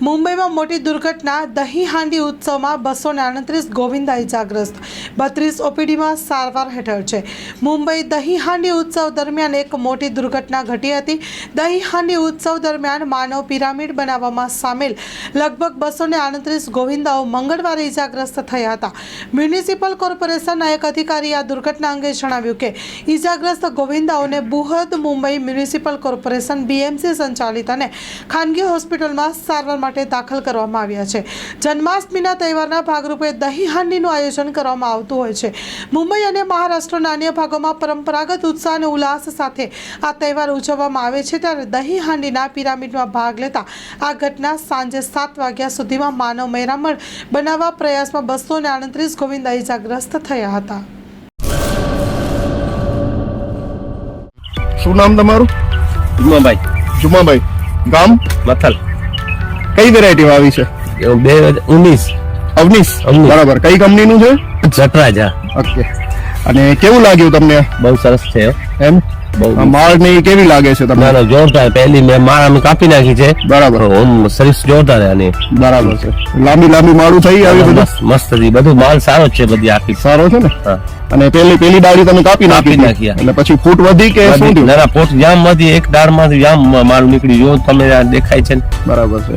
મુંબઈમાં મોટી દુર્ઘટના, દહીં હાંડી ઉત્સવમાં બસો આડત્રીસ ગોવિંદા ઇજાગ્રસ્ત. બત્રીસ ઓપીડીમાં સારવાર હેઠળ છે. મુંબઈ દહીં હાંડી ઉત્સવ દરમિયાન એક મોટી દુર્ઘટના ઘટી હતી. દહીં હાંડી ઉત્સવ દરમિયાન માનવ પિરામિડ બનાવવામાં સામેલ. લગભગ બસો આડત્રીસ ગોવિંદાઓ મંગળવારે ઇજાગ્રસ્ત થયા હતા. મ્યુનિસિપલ કોર્પોરેશનના એક અધિકારીએ આ દુર્ઘટના અંગે જણાવ્યું કે, ઇજાગ્રસ્ત ગોવિંદાઓને બૃહદ મુંબઈ મ્યુનિસિપલ કોર્પોરેશન, બીએમસી સંચાલિત અને ખાનગી હોસ્પિટલમાં સારવાર માટે દાખલ કરવામાં આવ્યા છે. જન્માષ્ટમીના તહેવારના ભાગરૂપે દહીં હાંડીનું આયોજન કરવામાં આવતું હોય છે. મુંબઈ અને મહારાષ્ટ્રના અન્ય ભાગોમાં પરંપરાગત ઉત્સાહ અને ઉલ્લાસ સાથે આ તહેવાર ઉજવવામાં આવે છે. ત્યારે દહીં હાંડીના પિરામિડમાં ભાગ લેતા આ ઘટના સાંજે સાત વાગ્યા સુધીમાં માનવ મેરામણ બનાવવા પ્રયાસમાં બસો ને આડત્રીસ ગોવિંદા ઇજાગ્રસ્ત થયા હતા. શું નામ તમારું? જુમાભાઈ. જુમાભાઈ. ગામ? મથલ. કઈ વેરાયટી વાવી છે? બે હજાર ઉન્નીસ અવનીશ. બરાબર. કઈ કંપનીનું છે? જટરાજા. ઓકે. અને કેવું લાગ્યું તમને? બહુ સરસ છે એમ? માળ ને કેવી લાગે છે તમને? ના જોરદાર. પહેલી મેં માળ આમ કાપી નાખી છે. બરાબર. ઓમ સર્વિસ જોરદાર છે બરાબર છે. લાંબી લાંબી માળું થઈ આવી બધું? મસ્ત બધું માલ સારો છે બધી આખી. સારો છે ને? અને પેલી પેલી ડાળી તમે કાપી નાખી નાખી, એટલે પછી ફૂટ વધી કે શું થયું? ના ના જામ વધી એક દાળમાંથી જામ માલ નીકળી જો તમે દેખાય છે બરાબર છે.